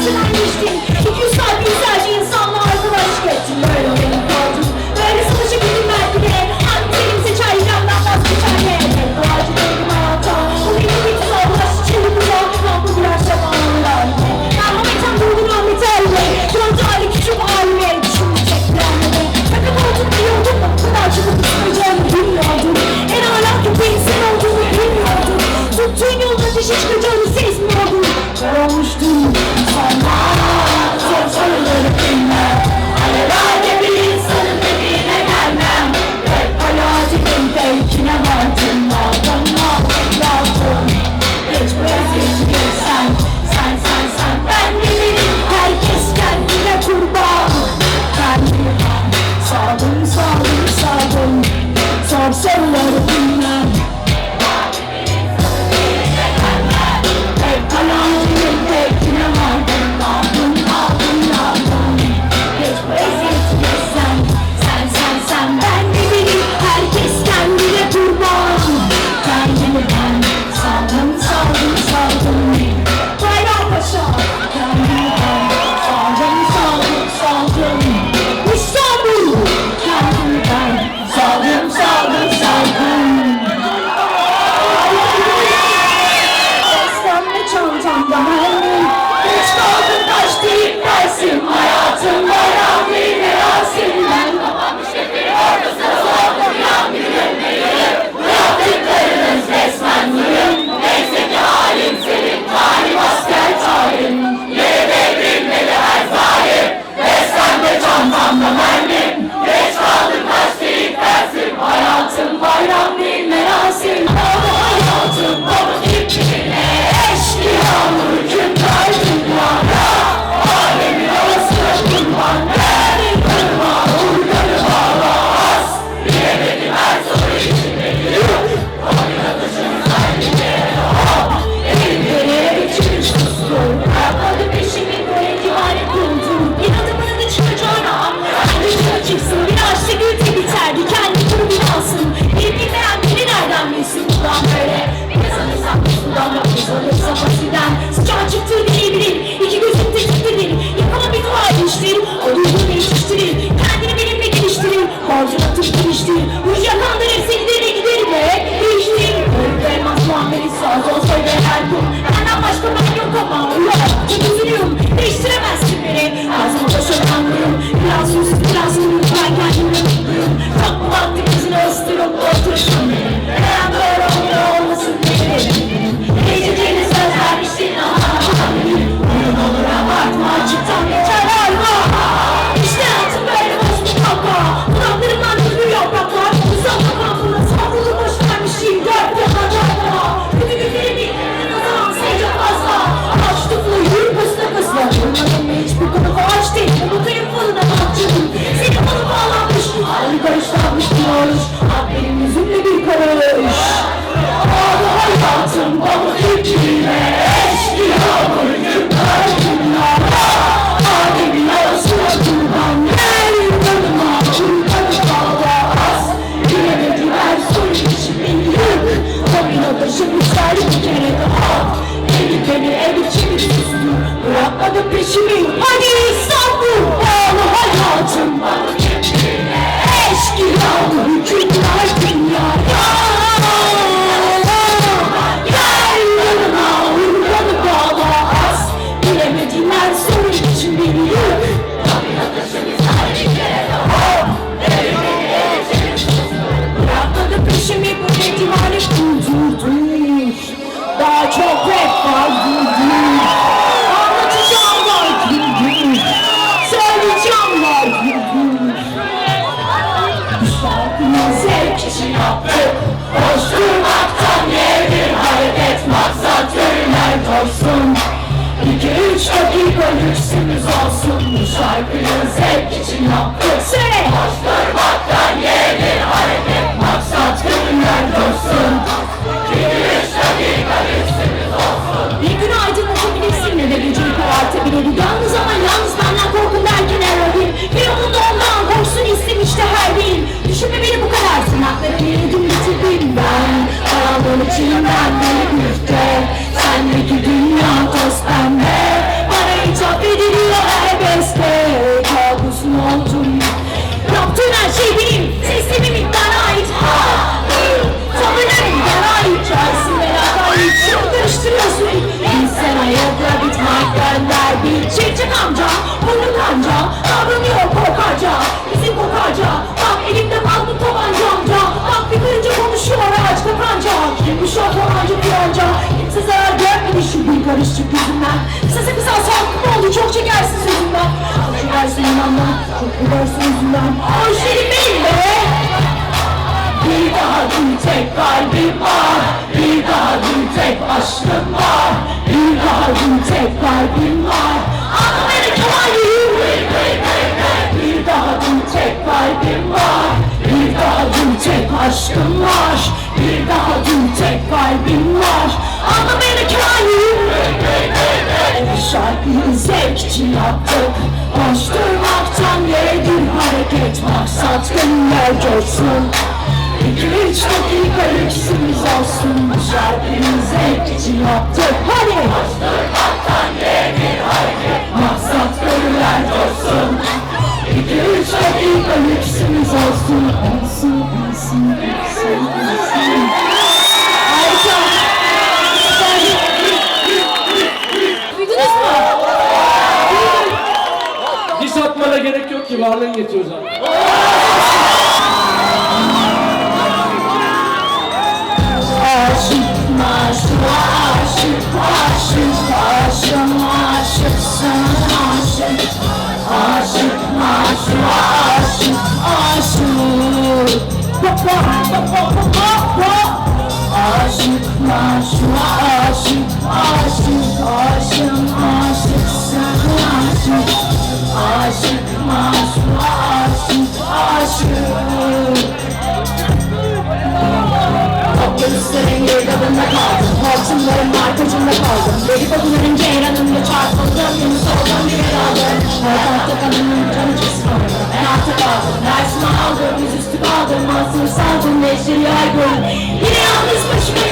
Menschen eingestellt. değiştim Uçakandır hepsi gideri gideri de değiştim Ölmez muhammeli sağ sol söyle her gün. Benden başka ben yok ama yok. Çok üzülüyorum değiştiremezsin beni. Ağzım taşıranlarım Biraz sus biraz kırık ben kendimi mutluyum. Takma attı gözünü ıstırıp oturuşum var Bir derdim tek aşkım var Bir derdim tek kalbim var Anla beni Kemal Bir derdim tek kalbim var Bir derdim tek aşkım var Bir derdim tek kalbim var Anla beni Kemal Şarkıyı zevk için yaptık Boş durmaktan nedir hareket Maksat gönüller coşsun Üç dakikalık işimiz olsun. Bu şarkının zevk için yaptık Hadi! Bastır battaniye bir haydi Aşıklar şuna aşık Aşık aşım aşık sana aşık Aşık maşuk aşık aşık Göğüslerin girdabında kaldım Hortumların markacında kaldım Dedikoduların ceyranında çarpıldım masum saldım neşir yorgun Yine yalnız başıma